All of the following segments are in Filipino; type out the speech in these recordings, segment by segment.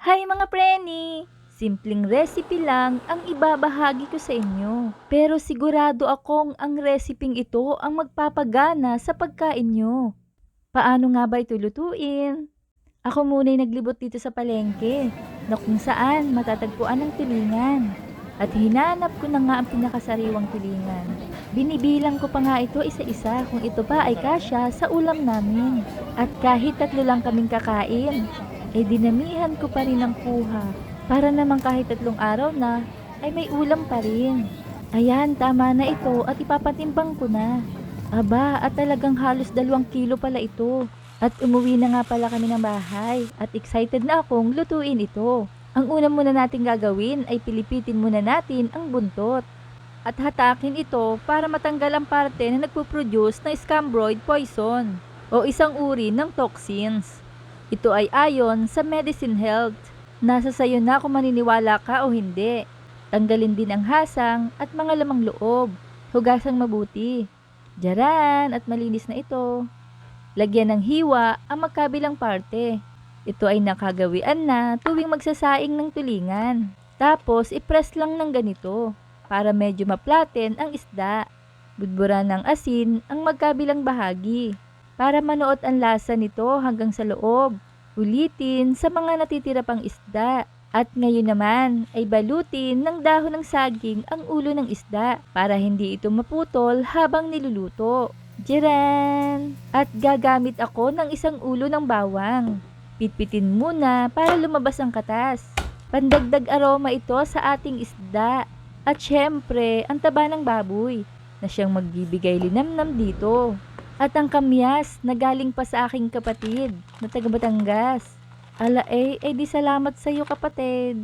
Hi mga preni! Simpleng recipe lang ang ibabahagi ko sa inyo. Pero sigurado akong ang reseping ito ang magpapagana sa pagkain nyo. Paano nga ba ito lutuin? Ako muna'y naglibot dito sa palengke na kung saan matatagpuan ang tulingan. At hinanap ko na nga ang pinakasariwang tulingan. Binibilang ko pa nga ito isa-isa kung ito pa ay kasya sa ulam namin. At kahit tatlo lang kaming kakain, eh dinamihan ko pa rin ang kuha para naman kahit tatlong araw na ay may ulam pa rin. Ayan, tama na ito at ipapatimbang ko na. Aba, at talagang halos dalawang kilo pala ito. At umuwi na nga pala kami ng bahay at excited na akong lutuin ito. Ang una muna natin gagawin ay pilipitin muna natin ang buntot. At hatakin ito para matanggal ang parte na nagpo-produce ng scambroid poison o isang uri ng toxins. Ito ay ayon sa medicine health. Nasa sayo na kung maniniwala ka o hindi. Tanggalin din ang hasang at mga lamang loob. Hugasang mabuti. Diyaran at malinis na ito. Lagyan ng hiwa ang magkabilang parte. Ito ay nakagawian na tuwing magsasaing ng tulingan. Tapos, ipress lang ng ganito para medyo maplaten ang isda. Budburan ng asin ang magkabilang bahagi para manuot ang lasa nito hanggang sa loob. Ulitin sa mga natitira pang isda. At ngayon naman ay balutin ng dahon ng saging ang ulo ng isda para hindi ito maputol habang niluluto. Jiran! At gagamit ako ng isang ulo ng bawang. Pitpitin muna para lumabas ang katas. Pandagdag aroma ito sa ating isda. At syempre, ang taba ng baboy na siyang magbibigay linamnam dito. At ang kamyas na galing pa sa aking kapatid na taga Batangas. Ala eh, eh di salamat sa iyo kapatid.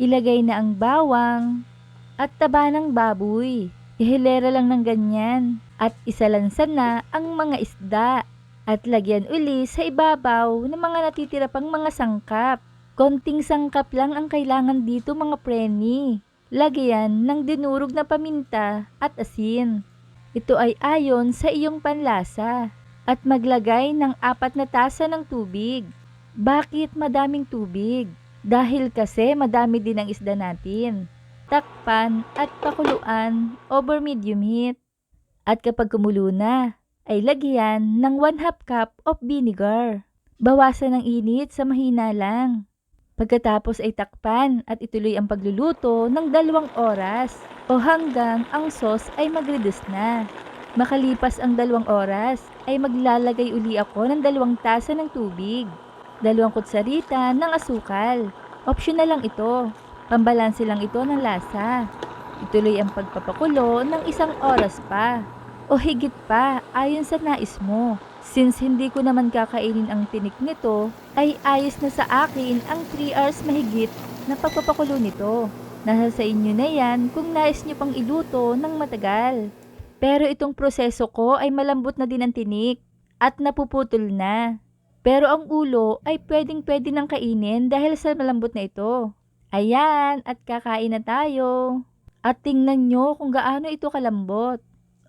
Ilagay na ang bawang at taba ng baboy. Ihilera lang ng ganyan at isalansan na ang mga isda at lagyan uli sa ibabaw ng mga natitira pang mga sangkap. Konting sangkap lang ang kailangan dito mga preni. Lagyan ng dinurog na paminta at asin. Ito ay ayon sa iyong panlasa. At maglagay ng apat na tasa ng tubig. Bakit madaming tubig? Dahil kasi madami din ang isda natin. Takpan at pakuluan over medium heat. At kapag kumulo na, ay lagyan ng 1 half cup of vinegar. Bawasan ng init sa mahina lang. Pagkatapos ay takpan at ituloy ang pagluluto ng dalawang oras o hanggang ang sauce ay mag-reduce na. Makalipas ang dalawang oras ay maglalagay uli ako ng dalawang tasa ng tubig, dalawang kutsarita ng asukal. Optional lang ito, pambalanse lang ito ng lasa. Ituloy ang pagpapakulo ng isang oras pa o higit pa ayon sa nais mo. Since hindi ko naman kakainin ang tinik nito, ay ayos na sa akin ang 3 hours mahigit na pagpapakulo nito. Nasa sa inyo na yan kung nais nyo pang iluto ng matagal. Pero itong proseso ko ay malambot na din ang tinik at napuputol na. Pero ang ulo ay pwedeng pwede nang kainin dahil sa malambot na ito. Ayan, at kakain na tayo. At tingnan nyo kung gaano ito kalambot.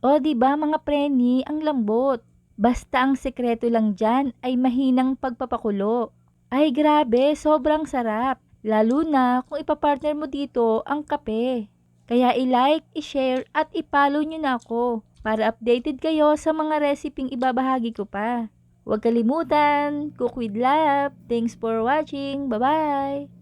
O ba mga preni, ang lambot. Basta ang sekreto lang dyan ay mahinang pagpapakulo. Ay grabe, sobrang sarap. Lalo na kung ipapartner mo dito ang kape. Kaya i-like, i-share at i-follow nyo na ako para updated kayo sa mga reseping ibabahagi ko pa. Huwag kalimutan, cook with love. Thanks for watching. Bye-bye!